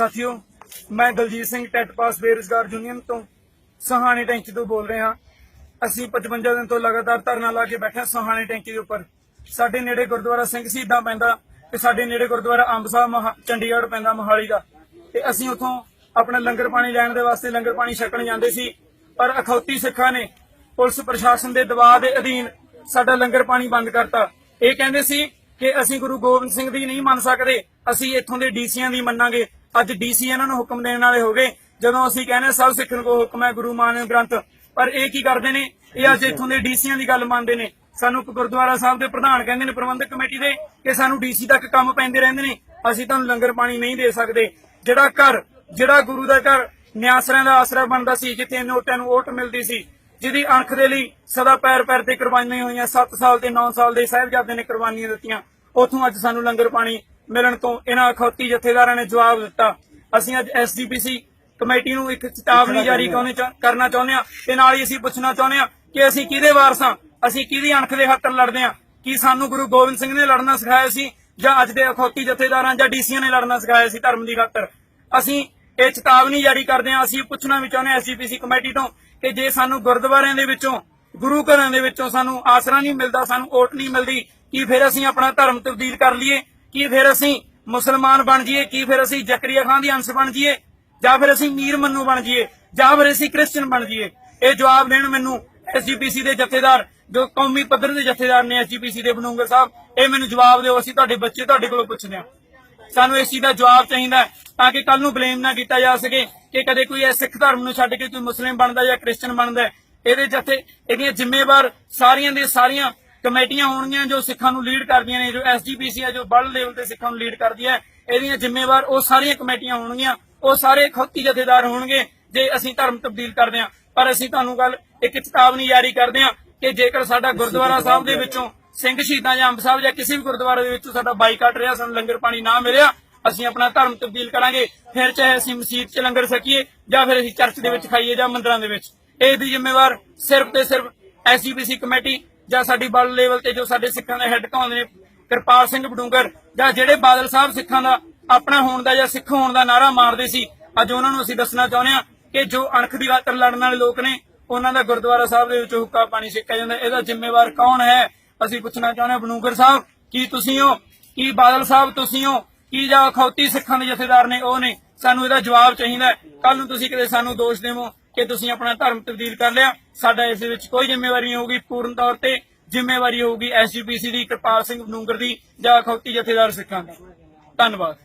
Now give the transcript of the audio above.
ਸਾਥੀਓ, ਮੈਂ Daljit Singh TET pass ਬੇਰੁਜ਼ਗਾਰ ਯੂਨੀਅਨ ਤੋਂ ਸਹਾਣੀ ਟੈਂਕੀ ਤੋਂ ਬੋਲ ਰਿਹਾ ਅਸੀਂ 55 ਦਿਨ ਤੋਂ ਲਗਾਤਾਰ ਧਰਨਾ ਲਾ ਕੇ ਬੈਠੇ ਹਾਂ ਸਹਾਣੀ ਟੈਂਕੀ ਦੇ ਉੱਪਰ। ਸਾਡੇ ਨੇੜੇ ਗੁਰਦੁਆਰਾ ਸਿੰਘ ਸ਼ਹੀਦਾਂ ਪੈਂਦਾ ਤੇ ਸਾਡੇ ਨੇੜੇ ਗੁਰਦੁਆਰਾ ਅੰਬ ਸਾਹਿਬ ਚੰਡੀਗੜ੍ਹ ਪੈਂਦਾ ਮੋਹਾਲੀ ਦਾ। ਤੇ ਅਸੀਂ ਉੱਥੋਂ ਆਪਣਾ ਲੰਗਰ ਪਾਣੀ ਲੈਣ ਦੇ ਵਾਸਤੇ ਲੰਗਰ ਪਾਣੀ ਛਕਣ ਜਾਂਦੇ ਸੀ, ਪਰ ਅਖੌਤੀ ਸਿੱਖਾਂ ਨੇ ਪੁਲਿਸ ਪ੍ਰਸ਼ਾਸਨ ਦੇ ਦਬਾਅ ਦੇ ਅਧੀਨ ਸਾਡਾ ਲੰਗਰ ਪਾਣੀ ਬੰਦ ਕਰਤਾ। ਇਹ ਕਹਿੰਦੇ ਸੀ ਕਿ ਅਸੀਂ ਗੁਰੂ ਗੋਬਿੰਦ ਸਿੰਘ ਦੀ ਨਹੀਂ ਮੰਨ ਸਕਦੇ, ਅਸੀਂ ਇੱਥੋਂ ਦੇ ਡੀਸੀਆਂ ਦੀ ਮੰਨਾਂਗੇ। ਅੱਜ ਡੀਸੀ ਇਹਨਾਂ ਨੂੰ ਹੁਕਮ ਦੇਣ ਵਾਲੇ ਹੋ ਗਏ। ਜਦੋਂ ਅਸੀਂ ਕਹਿੰਦੇ ਸਭ ਸਿੱਖਣ ਕੋ ਹੁਕਮ ਹੈ, ਗੁਰੂ ਮਾਨਵ ਗ੍ਰੰਥ। ਪਰ ਇਹ ਕੀ ਕਰਦੇ ਨੇ? ਇਹ ਅੱਜ ਇੱਥੋਂ ਦੇ ਡੀਸੀਆਂ ਦੀ ਗੱਲ ਮੰਨਦੇ ਨੇ। ਸਾਨੂੰ ਗੁਰਦੁਆਰਾ ਸਾਹਿਬ ਦੇ ਪ੍ਰਧਾਨ ਕਹਿੰਦੇ ਨੇ, ਪ੍ਰਬੰਧਕ ਕਮੇਟੀ ਦੇ, ਕਿ ਸਾਨੂੰ ਡੀਸੀ ਤੱਕ ਕੰਮ ਪੈਂਦੇ ਰਹਿੰਦੇ ਨੇ। ਅਸੀਂ ਤੁਹਾਨੂੰ ਲੰਗਰ ਪਾਣੀ ਨਹੀਂ ਦੇ ਸਕਦੇ। ਜਿਹੜਾ ਘਰ, ਜਿਹੜਾ ਗੁਰੂ ਦਾ ਘਰ, ਨਿਆਸਰਿਆਂ ਦਾ ਆਸਰਾ ਬਣਦਾ ਸੀ, ਜਿੱਥੇ ਨੋਟਾਂ ਨੂੰ ਓਟ ਮਿਲਦੀ ਸੀ, ਜਿਹਦੀ ਅਣਖ ਦੇ ਲਈ ਸਦਾ ਪੈਰ ਪੈਰ ਤੇ ਕੁਰਬਾਨੀਆਂ ਹੋਈਆਂ 7 ਸਾਲ ਤੇ 9 ਸਾਲ ਦੇ ਸਾਹਿਬਜ਼ਾਦੇ ਨੇ ਕੁਰਬਾਨੀਆਂ ਦਿੱਤੀਆਂ। ਉੱਥੋਂ ਅੱਜ ਸਾਨੂੰ ਲੰਗਰ ਪਾਣੀ ਮਿਲਣ ਤੋਂ ਇਹਨਾਂ ਅਖੌਤੀ ਜਥੇਦਾਰਾਂ ਨੇ ਜਵਾਬ ਦਿੱਤਾ। ਅਸੀਂ ਅੱਜ ਐਸਜੀਪੀਸੀ ਕਮੇਟੀ ਨੂੰ ਇੱਕ ਚੇਤਾਵਨੀ ਜਾਰੀ ਕਰਨੀ ਚਾਹੁੰਦੇ ਹਾਂ ਤੇ ਨਾਲ ਹੀ ਅਸੀਂ ਪੁੱਛਣਾ ਚਾਹੁੰਦੇ ਹਾਂ ਕਿ ਅਸੀਂ ਕਿਹਦੇ ਵਾਰਸ ਹਾਂ? ਅਸੀਂ ਕਿਹਦੀ ਅਣਖ ਦੇ ਖਾਤਰ ਲੜਦੇ ਹਾਂ? ਕੀ ਸਾਨੂੰ ਗੁਰੂ ਗੋਬਿੰਦ ਸਿੰਘ ਨੇ ਲੜਨਾ ਸਿਖਾਇਆ ਸੀ ਜਾਂ ਅੱਜ ਦੇ ਅਖੌਤੀ ਜਥੇਦਾਰਾਂ ਜਾਂ ਡੀਸੀਆਂ ਨੇ ਲੜਨਾ ਸਿਖਾਇਆ ਸੀ ਧਰਮ ਦੀ ਖਾਤਰ? ਅਸੀਂ ਇਹ ਚੇਤਾਵਨੀ ਜਾਰੀ ਕਰਦੇ ਹਾਂ। ਅਸੀਂ ਪੁੱਛਣਾ ਵੀ ਚਾਹੁੰਦੇ ਹਾਂ ਐਸਜੀਪੀਸੀ ਕਮੇਟੀ ਤੋਂ ਕਿ ਜੇ ਸਾਨੂੰ ਗੁਰਦੁਆਰਿਆਂ ਦੇ ਵਿੱਚੋਂ ਗੁਰੂ ਘਰਾਂ ਦੇ ਵਿੱਚੋਂ ਸਾਨੂੰ ਆਸਰਾ ਨਹੀਂ ਮਿਲਦਾ ਸਾਨੂੰ ਓਟ ਨਹੀਂ ਮਿਲਦੀ ਕੀ ਫਿਰ ਅਸੀਂ ਆਪਣਾ ਧਰਮ ਤਬਦੀਲ ਕਰ ਲਈਏ? ਕੀ ਫਿਰ ਅਸੀਂ ਮੁਸਲਮਾਨ ਬਣ ਜਾਈਏ? ਕੀ ਫਿਰ ਅਸੀਂ ਜ਼ਕਰੀਆ ਖਾਨ ਦੀ ਅੰਸ਼ ਬਣ ਜਾਈਏ? ਜਾਂ ਫਿਰ ਅਸੀਂ ਮੀਰ ਮੰਨੂ ਬਣ ਜਾਈਏ? ਜਾਂ ਫਿਰ ਅਸੀਂ ਕ੍ਰਿਸਚਨ ਬਣ ਜਾਈਏ? ਇਹ ਜਵਾਬ ਦੇਣ ਮੈਨੂੰ ਐਸਜੀਪੀਸੀ ਦੇ ਜਥੇਦਾਰ, ਜੋ ਕੌਮੀ ਪੱਧਰ ਦੇ ਜਥੇਦਾਰ ਨੇ ਐਸਜੀਪੀਸੀ ਦੇ ਬਨੂੰਗਰ ਸਾਹਿਬ, ਇਹ ਮੈਨੂੰ ਜਵਾਬ ਦਿਓ। ਅਸੀਂ ਤੁਹਾਡੇ ਬੱਚੇ ਤੁਹਾਡੇ ਕੋਲੋਂ ਪੁੱਛਦੇ ਹਾਂ। ਸਾਨੂੰ ਇਸ ਚੀਜ਼ ਦਾ ਜਵਾਬ ਚਾਹੀਦਾ ਤਾਂ ਕਿ ਕੱਲ ਨੂੰ ਬਲੇਮ ਨਾ ਕੀਤਾ ਜਾ ਸਕੇ ਕਿ ਕਦੇ ਕੋਈ ਇਹ ਸਿੱਖ ਧਰਮ ਨੂੰ ਛੱਡ ਕੇ ਕੋਈ ਮੁਸਲਿਮ ਬਣਦਾ ਜਾਂ ਕ੍ਰਿਸਚਨ ਬਣਦਾ ਇਹਦੇ ਜਥੇ ਇਹਦੀਆਂ ਜ਼ਿੰਮੇਵਾਰ ਸਾਰੀਆਂ ਦੇ ਸਾਰੀਆਂ ਕਮੇਟੀਆਂ ਹੋਣਗੀਆਂ ਜੋ ਸਿੱਖਾਂ ਨੂੰ ਲੀਡ ਕਰਦੀਆਂ ਨੇ ਜੋ ਐਸਜੀਪੀਸੀ ਹੈ ਜੋ ਬਲ ਲੈਵਲ ਤੇ ਸਿੱਖਾਂ ਨੂੰ ਲੀਡ ਕਰਦੀ ਹੈ ਇਹਦੀਆਂ ਜ਼ਿੰਮੇਵਾਰ ਉਹ ਸਾਰੀਆਂ ਕਮੇਟੀਆਂ ਹੋਣਗੀਆਂ ਉਹ ਸਾਰੇ ਖੌਤੀ ਜਥੇਦਾਰ ਹੋਣਗੇ ਜੇ ਅਸੀਂ ਧਰਮ ਤਬਦੀਲ ਕਰਦੇ ਹਾਂ। ਪਰ ਅਸੀਂ ਤੁਹਾਨੂੰ ਗੱਲ ਇੱਕ ਚੇਤਾਵਨੀ ਜਾਰੀ ਕਰਦੇ ਹਾਂ ਕਿ ਜੇਕਰ ਸਾਡਾ ਗੁਰਦੁਆਰਾ ਸਾਹਿਬ ਦੇ ਵਿੱਚੋਂ ਸਿੰਘ ਸ਼ਹੀਦਾਂ ਜਾਂ ਅੰਬ ਸਾਹਿਬ ਜਾਂ ਕਿਸੇ ਵੀ ਗੁਰਦੁਆਰੇ ਦੇ ਵਿੱਚੋਂ ਸਾਡਾ ਬਾਈਕਾਟ ਰਿਹਾ ਸਾਨੂੰ ਲੰਗਰ ਪਾਣੀ ਨਾ ਮਿਲਿਆ ਅਸੀਂ ਆਪਣਾ ਧਰਮ ਤਬਦੀਲ ਕਰਾਂਗੇ ਫਿਰ ਚਾਹੇ ਅਸੀਂ ਮਸਜਿਦ 'ਚ ਲੰਗਰ ਸਕੀਏ ਜਾਂ ਫਿਰ ਅਸੀਂ ਚਰਚ ਦੇ ਵਿੱਚ ਖਾਈਏ ਜਾਂ ਮੰਦਰਾਂ ਦੇ ਵਿੱਚ। ਇਹ ਦੀ ਜ਼ਿੰਮੇਵਾਰ ਸਿਰਫ ਤੇ ਸਿਰਫ ਐਸਜੀਪੀਸੀ ਕਮੇਟੀ ਜਾਂ ਸਾਡੀ ਬਲ ਲੈਵਲ ਤੇ ਜੋ ਸਾਡੇ ਸਿੱਖਾਂ ਦੇ ਹੈੱਡ ਕਾਉਂਦੇ ਨੇ, ਕਿਰਪਾਲ ਸਿੰਘ ਬਡੂੰਗਰ, ਜਾਂ ਜਿਹੜੇ ਬਾਦਲ ਸਾਹਿਬ ਸਿੱਖਾਂ ਦਾ ਆਪਣਾ ਹੋਣ ਦਾ ਜਾਂ ਸਿੱਖ ਹੋਣ ਦਾ ਨਾਰਾ ਮਾਰਦੇ ਸੀ, ਅੱਜ ਉਹਨਾਂ ਨੂੰ ਅਸੀਂ ਦੱਸਣਾ ਚਾਹੁੰਦੇ ਹਾਂ ਕਿ ਜੋ ਅਣਖ ਦੀ ਖਾਤਰ ਲੜਨ ਵਾਲੇ ਲੋਕ ਨੇ, ਉਹਨਾਂ ਦਾ ਗੁਰਦੁਆਰਾ ਸਾਹਿਬ ਦੇ ਵਿੱਚ ਹੁੱਕਾ ਪਾਣੀ ਸਿੱਕਿਆ ਜਾਂਦਾ ਇਹਦਾ ਜ਼ਿੰਮੇਵਾਰ ਕੌਣ ਹੈ? ਅਸੀਂ ਪੁੱਛਣਾ ਚਾਹੁੰਦੇ ਹਾਂ ਬਡੂੰਗਰ ਸਾਹਿਬ, ਕੀ ਤੁਸੀਂ ਹੋ? ਕੀ ਬਾਦਲ ਸਾਹਿਬ ਤੁਸੀਂ ਹੋ? ਕੀ ਜਾਂ ਅਖੌਤੀ ਸਿੱਖਾਂ ਦੇ ਜਥੇਦਾਰ ਨੇ ਉਹ ਨੇ? ਸਾਨੂੰ ਇਹਦਾ ਜਵਾਬ ਚਾਹੀਦਾ ਕੱਲ ਨੂੰ ਤੁਸੀਂ ਕਿਤੇ ਸਾਨੂੰ ਦੋਸ਼ ਦੇਵੋ ਕਿ ਤੁਸੀਂ ਆਪਣਾ ਧਰਮ ਤਬਦੀਲ ਕਰ ਲਿਆ। ਸਾਡਾ ਇਸ ਵਿੱਚ ਕੋਈ ਜ਼ਿੰਮੇਵਾਰੀ ਨਹੀਂ ਹੋਊਗੀ, ਪੂਰਨ ਤੌਰ ਤੇ ਜ਼ਿੰਮੇਵਾਰੀ ਹੋਊਗੀ ਐਸਜੀਪੀਸੀ ਦੀ, ਕਿਰਪਾਲ ਸਿੰਘ ਬਨੂੰਗਰ ਦੀ ਜਾਂ ਅਖੌਤੀ ਜਥੇਦਾਰ ਸਿੱਖਾਂ ਦਾ। ਧੰਨਵਾਦ।